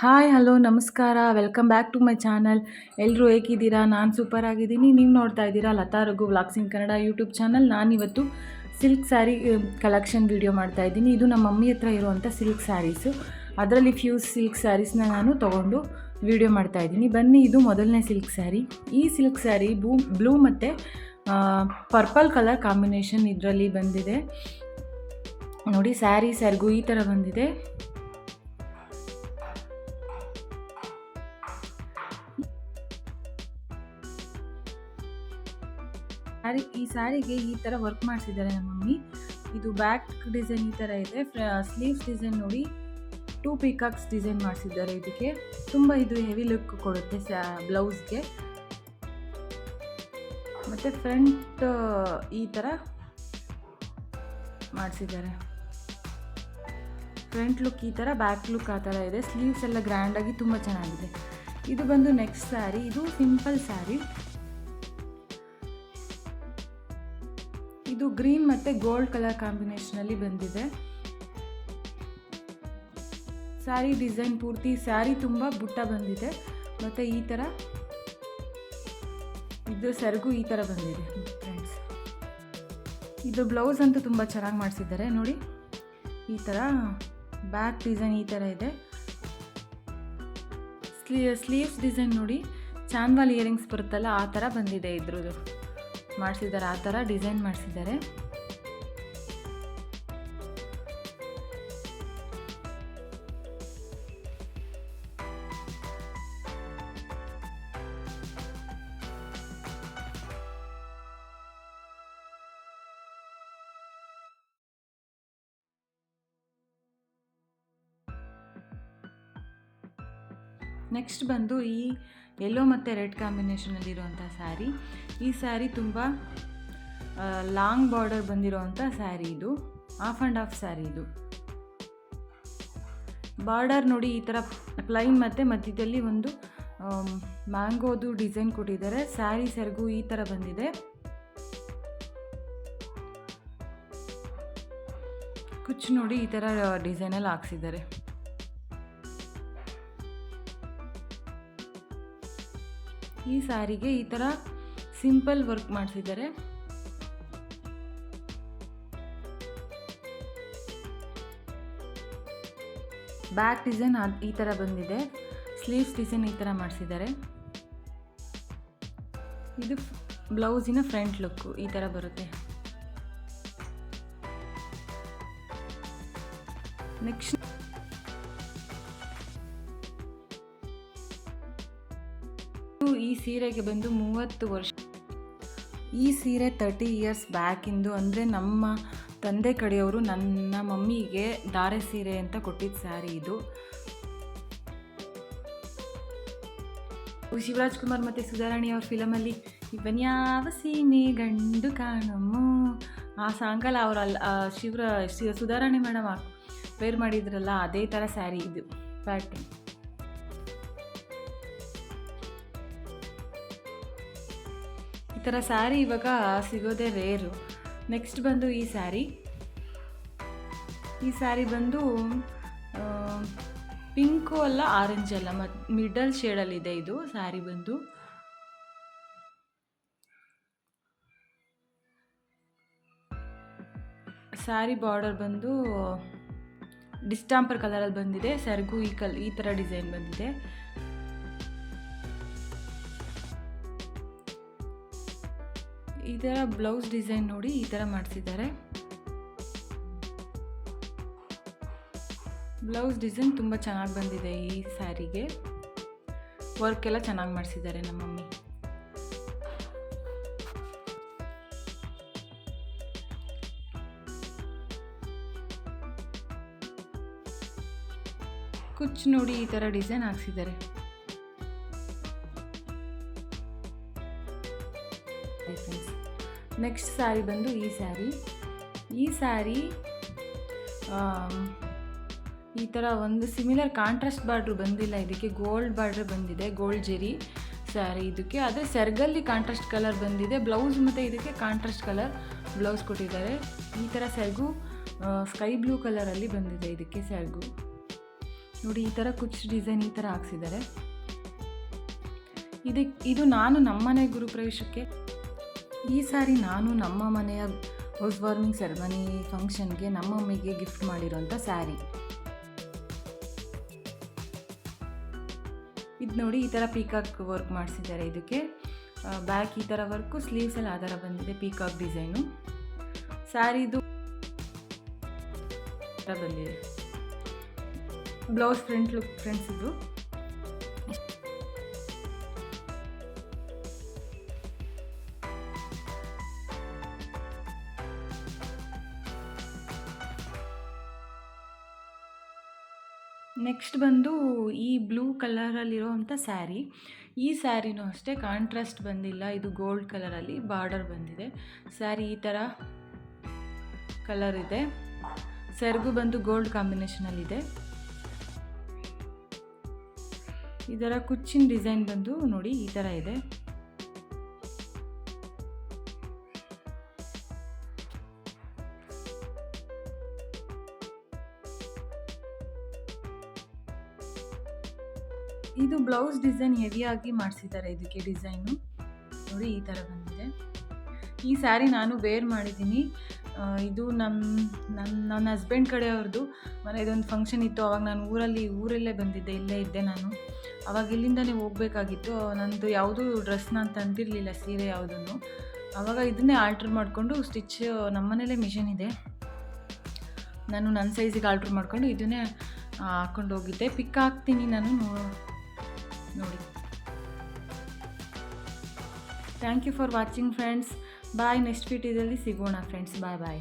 Hi, hello, ನಮಸ್ಕಾರ. Welcome back to my channel ಎಲ್ಲರೂ ಹೇಗಿದ್ದೀರಾ? ನಾನು ಸೂಪರ್ ಆಗಿದ್ದೀನಿ. ನೀವು ನೋಡ್ತಾ ಇದ್ದೀರಾ Latha Raghu vlogs in Kannada YouTube channel ನಾನಿವತ್ತು ಸಿಲ್ಕ್ ಸ್ಯಾರಿ ಕಲೆಕ್ಷನ್ ವಿಡಿಯೋ ಮಾಡ್ತಾ ಇದ್ದೀನಿ. ಇದು ನಮ್ಮ ಮಮ್ಮಿ ಹತ್ರ ಇರುವಂಥ ಸಿಲ್ಕ್ ಸ್ಯಾರೀಸು ಅದರಲ್ಲಿ ಫ್ಯೂ ಸಿಲ್ಕ್ ಸ್ಯಾರೀಸ್ನ ನಾನು ತೊಗೊಂಡು ವಿಡಿಯೋ ಮಾಡ್ತಾ ಇದ್ದೀನಿ. ಬನ್ನಿ, ಇದು ಮೊದಲನೇ ಸಿಲ್ಕ್ ಸ್ಯಾರಿ ಈ ಸಿಲ್ಕ್ ಸ್ಯಾರಿ ಬೂ ಬ್ಲೂ ಮತ್ತು ಪರ್ಪಲ್ ಕಲರ್ ಕಾಂಬಿನೇಷನ್ ಇದರಲ್ಲಿ ಬಂದಿದೆ. ನೋಡಿ ಸ್ಯಾರಿ ಸ್ಯಾರಿಗೂ ಈ ಥರ ಬಂದಿದೆ. ಸ್ಯಾರಿ ಈ ಸ್ಯಾರಿಗೆ ಈ ಥರ ವರ್ಕ್ ಮಾಡಿಸಿದ್ದಾರೆ ನಮ್ಮ ಮಮ್ಮಿ. ಇದು ಬ್ಯಾಕ್ ಡಿಸೈನ್ ಈ ಥರ ಇದೆ. ಸ್ಲೀವ್ಸ್ ಡಿಸೈನ್ ನೋಡಿ ಟೂ ಪಿಕಾಕ್ಸ್ ಡಿಸೈನ್ ಮಾಡಿಸಿದ್ದಾರೆ ಇದಕ್ಕೆ. ತುಂಬ ಇದು ಹೆವಿ ಲುಕ್ ಕೊಡುತ್ತೆ ಸ್ಯಾ ಬ್ಲೌಸ್ಗೆ ಮತ್ತು ಫ್ರಂಟ್ ಈ ಥರ ಮಾಡಿಸಿದ್ದಾರೆ. ಫ್ರಂಟ್ ಲುಕ್ ಈ ಥರ ಬ್ಯಾಕ್ ಲುಕ್ ಆ ಥರ ಇದೆ. ಸ್ಲೀವ್ಸ್ ಎಲ್ಲ ಗ್ರ್ಯಾಂಡಾಗಿ ತುಂಬ ಚೆನ್ನಾಗಿದೆ. ಇದು ಬಂದು ನೆಕ್ಸ್ಟ್ ಸ್ಯಾರಿ ಇದು ಸಿಂಪಲ್ ಸ್ಯಾರಿ ಗ್ರೀನ್ ಮತ್ತು ಗೋಲ್ಡ್ ಕಲರ್ ಕಾಂಬಿನೇಷನಲ್ಲಿ ಬಂದಿದೆ. ಸ್ಯಾರಿ ಡಿಸೈನ್ ಪೂರ್ತಿ, ಸ್ಯಾರಿ ತುಂಬ ಬುಟ್ಟ ಬಂದಿದೆ. ಮತ್ತು ಈ ಥರ ಇದು ಸೆರಗು ಈ ಥರ ಬಂದಿದೆ. ಫ್ರೆಂಡ್ಸ್ ಇದು ಬ್ಲೌಸ್ ಅಂತೂ ತುಂಬ ಚೆನ್ನಾಗಿ ಮಾಡಿಸಿದ್ದಾರೆ. ನೋಡಿ, ಈ ಥರ ಬ್ಯಾಕ್ ಡಿಸೈನ್ ಈ ಥರ ಇದೆ. ಸ್ಲೀ ಸ್ಲೀವ್ಸ್ ಡಿಸೈನ್ ನೋಡಿ, ಚಾನ್ವಾಲ್ ಇಯರಿಂಗ್ಸ್ ಬರುತ್ತಲ್ಲ, ಆ ಥರ ಬಂದಿದೆ ಇದ್ರದ್ದು. ಮಾಡಿಸಿದ್ದಾರೆ ಆ ಥರ ಡಿಸೈನ್ ಮಾಡಿಸಿದ್ದಾರೆ. ನೆಕ್ಸ್ಟ್ ಬಂದು ಈ ಯೆಲ್ಲೋ ಮತ್ತು ರೆಡ್ ಕಾಂಬಿನೇಷನಲ್ಲಿರುವಂಥ ಸ್ಯಾರಿ. ಈ ಸ್ಯಾರಿ ತುಂಬ ಲಾಂಗ್ ಬಾರ್ಡರ್ ಬಂದಿರೋವಂಥ ಸ್ಯಾರಿ ಇದು. ಆಫ್ ಆ್ಯಂಡ್ ಆಫ್ ಸ್ಯಾರಿ ಇದು. ಬಾರ್ಡರ್ ನೋಡಿ ಈ ಥರ ಪ್ಲೈನ್ ಮತ್ತು ಮಧ್ಯದಲ್ಲಿ ಒಂದು ಮ್ಯಾಂಗೋದು ಡಿಸೈನ್ ಕೊಟ್ಟಿದ್ದಾರೆ. ಸ್ಯಾರಿ ಸೆರಗು ಈ ಥರ ಬಂದಿದೆ. ಕುಚ್ ನೋಡಿ ಈ ಥರ ಡಿಸೈನಲ್ಲಿ ಹಾಕ್ಸಿದ್ದಾರೆ. ಈ ಸಾರಿಗೆ ಈ ಥರ ಸಿಂಪಲ್ ವರ್ಕ್ ಮಾಡಿಸಿದ್ದಾರೆ. ಬ್ಯಾಕ್ ಡಿಸೈನ್ ಈ ಥರ ಬಂದಿದೆ. ಸ್ಲೀವ್ಸ್ ಡಿಸೈನ್ ಈ ಥರ ಮಾಡಿಸಿದ್ದಾರೆ. ಇದು ಬ್ಲೌಸಿನ ಫ್ರಂಟ್ ಲುಕ್ಕು ಈ ಥರ ಬರುತ್ತೆ. ನೆಕ್ಸ್ಟ್ ಸೀರೆಗೆ ಬಂದು ಮೂವತ್ತು ವರ್ಷ. ಈ ಸೀರೆ ತರ್ಟಿ ಇಯರ್ಸ್ ಬ್ಯಾಕಿಂದು ಅಂದರೆ ನಮ್ಮ ತಂದೆ ಕಡೆಯವರು ನನ್ನ ಮಮ್ಮಿಗೆ ಧಾರೆ ಸೀರೆ ಅಂತ ಕೊಟ್ಟಿದ್ದ ಸ್ಯಾರಿ ಇದು. ಶಿವರಾಜ್ ಕುಮಾರ್ ಮತ್ತು ಸುಧಾರಾಣಿ ಅವ್ರ ಫಿಲಮಲ್ಲಿ ಇವನ್ಯಾವ ಸೀಮೆ ಗಂಡು ಕಾಣಮ್ಮು ಆ ಸಾಂಗಲ್ಲ ಅವ್ರ ಶಿವ ಶಿವರ ಸುಧಾರಾಣಿ ಮೇಡಮ್ ವೇರ್ ಮಾಡಿದ್ರಲ್ಲ, ಅದೇ ಥರ ಸ್ಯಾರಿ ಇದು. ಪ್ಯಾಟರ್ನ್ ಥರ ಸ್ಯಾರಿ ಇವಾಗ ಸಿಗೋದೇ ರೇರು. ನೆಕ್ಸ್ಟ್ ಬಂದು ಈ ಸ್ಯಾರಿ ಈ ಸ್ಯಾರಿ ಬಂದು ಪಿಂಕು ಅಲ್ಲ ಆರೆಂಜ್ ಅಲ್ಲ ಮತ್ತು ಮಿಡಲ್ ಶೇಡಲ್ಲಿದೆ ಇದು ಸ್ಯಾರಿ ಬಂದು. ಸ್ಯಾರಿ ಬಾರ್ಡರ್ ಬಂದು ಡಿಸ್ಟಾಂಪರ್ ಕಲರಲ್ಲಿ ಬಂದಿದೆ, ಸೆರಗು ಈ ಕಲ್, ಈ ಥರ ಡಿಸೈನ್ ಬಂದಿದೆ. ಈ ಥರ ಬ್ಲೌಸ್ ಡಿಸೈನ್ ನೋಡಿ ಈ ಥರ ಮಾಡಿಸಿದ್ದಾರೆ. ಬ್ಲೌಸ್ ಡಿಸೈನ್ ತುಂಬ ಚೆನ್ನಾಗಿ ಬಂದಿದೆ ಈ ಸ್ಯಾರಿಗೆ. ವರ್ಕ್ ಎಲ್ಲ ಚೆನ್ನಾಗಿ ಮಾಡಿಸಿದ್ದಾರೆ ನಮ್ಮ ಮಮ್ಮಿ. ಕುಚ್ ನೋಡಿ ಈ ಥರ ಡಿಸೈನ್ ಹಾಕ್ಸಿದ್ದಾರೆ. ನೆಕ್ಸ್ಟ್ ಸ್ಯಾರಿ ಬಂದು ಈ ಸ್ಯಾರಿ ಈ ಸ್ಯಾರಿ ಈ ಥರ ಒಂದು ಸಿಮಿಲರ್ ಕಾಂಟ್ರಾಸ್ಟ್ ಬಾರ್ಡ್ರ್ ಬಂದಿಲ್ಲ. ಇದಕ್ಕೆ ಗೋಲ್ಡ್ ಬಾರ್ಡ್ರ್ ಬಂದಿದೆ ಗೋಲ್ಡ್ ಜೆರಿ ಸ್ಯಾರಿ ಇದಕ್ಕೆ. ಆದರೆ ಸೆರ್ಗಲ್ಲಿ ಕಾಂಟ್ರಾಸ್ಟ್ ಕಲರ್ ಬಂದಿದೆ. ಬ್ಲೌಸ್ ಮತ್ತು ಇದಕ್ಕೆ ಕಾಂಟ್ರಾಸ್ಟ್ ಕಲರ್ ಬ್ಲೌಸ್ ಕೊಟ್ಟಿದ್ದಾರೆ. ಈ ಥರ ಸೆರ್ಗು ಸ್ಕೈ ಬ್ಲೂ ಕಲರಲ್ಲಿ ಬಂದಿದೆ ಇದಕ್ಕೆ ಸೆರ್ಗು ನೋಡಿ, ಈ ಥರ ಕುಚ್ ಡಿಸೈನ್ ಈ ಥರ ಹಾಕ್ಸಿದ್ದಾರೆ. ಇದಕ್ಕೆ ಇದು ನಾನು ನಮ್ಮನೆ ಗುರುಪ್ರವೇಶಕ್ಕೆ ಈ ಸಾರಿ ನಾನು ನಮ್ಮ ಮನೆಯ ಹೌಸ್ ವಾರ್ಮಿಂಗ್ ಸೆರೆಮನಿ ಫಂಕ್ಷನ್ಗೆ ನಮ್ಮ ಮಮ್ಮಿಗೆ ಗಿಫ್ಟ್ ಮಾಡಿರೋಂಥ ಸ್ಯಾರಿ ಇದು ನೋಡಿ ಈ ಥರ ಪೀಕಾಕ್ ವರ್ಕ್ ಮಾಡಿಸಿದ್ದಾರೆ ಇದಕ್ಕೆ. ಬ್ಯಾಕ್ ಈ ಥರ ವರ್ಕು ಸ್ಲೀವ್ಸಲ್ಲಿ ಆ ಥರ ಬಂದಿದೆ ಪೀಕಾಕ್ ಡಿಸೈನು ಸ್ಯಾರಿದು ಬಂದಿದೆ. ಬ್ಲೌಸ್ ಫ್ರಂಟ್ ಲುಕ್ ಫ್ರೆಂಡ್ಸ್ ಇದು. ನೆಕ್ಸ್ಟ್ ಬಂದು ಈ ಬ್ಲೂ ಕಲರಲ್ಲಿರೋವಂಥ ಸ್ಯಾರಿ ಈ ಸ್ಯಾರಿನೂ ಅಷ್ಟೇ ಕಾಂಟ್ರಾಸ್ಟ್ ಬಂದಿಲ್ಲ, ಇದು ಗೋಲ್ಡ್ ಕಲರಲ್ಲಿ ಬಾರ್ಡರ್ ಬಂದಿದೆ. ಸ್ಯಾರಿ ಈ ಥರ ಕಲರ್ ಇದೆ. ಸೆರಗು ಬಂದು ಗೋಲ್ಡ್ ಕಾಂಬಿನೇಷನಲ್ಲಿದೆ ಇದರ ಕುಚ್ಚಿನ ಡಿಸೈನ್ ಬಂದು ನೋಡಿ ಈ ಥರ ಇದೆ. ಇದು ಬ್ಲೌಸ್ ಡಿಸೈನ್ ಹೆವಿಯಾಗಿ ಮಾಡಿಸಿದ್ದಾರೆ ಇದಕ್ಕೆ ಡಿಸೈನು. ನೋಡಿ, ಈ ಥರ ಬಂದಿದೆ. ಈ ಸ್ಯಾರಿ ನಾನು ವೇರ್ ಮಾಡಿದ್ದೀನಿ. ಇದು ನಮ್ಮ ನನ್ನ ನನ್ನ ಹಸ್ಬೆಂಡ್ ಕಡೆಯವ್ರದ್ದು. ಮನೆದೊಂದು ಫಂಕ್ಷನ್ ಇತ್ತು. ಅವಾಗ ನಾನು ಊರಲ್ಲಿ, ಊರಲ್ಲೇ ಬಂದಿದ್ದೆ. ಇಲ್ಲೇ ಇದ್ದೆ ನಾನು. ಅವಾಗ ಇಲ್ಲಿಂದನೇ ಹೋಗಬೇಕಾಗಿತ್ತು. ನನ್ನದು ಯಾವುದೂ ಡ್ರೆಸ್ ನಾನು ತಂದಿರಲಿಲ್ಲ ಸೀರೆ ಯಾವುದನ್ನು ಆವಾಗ ಇದನ್ನೇ ಆಲ್ಟ್ರ್ ಮಾಡಿಕೊಂಡು ಸ್ಟಿಚ್ ನಮ್ಮನೇಲೇ ಮಿಷನ್ ಇದೆ. ನಾನು ನನ್ನ ಸೈಜಿಗೆ ಆಲ್ಟ್ರ್ ಮಾಡಿಕೊಂಡು ಇದನ್ನೇ ಹಾಕ್ಕೊಂಡು ಹೋಗಿದ್ದೆ ಪಿಕ್ ಹಾಕ್ತೀನಿ ನಾನು. ನೋಡಿ. Thank you for watching friends bye next ವಿಡಿಯೋದಲ್ಲಿ ಸಿಗೋಣ ಫ್ರೆಂಡ್ಸ್ ಬಾಯ್ ಬಾಯ್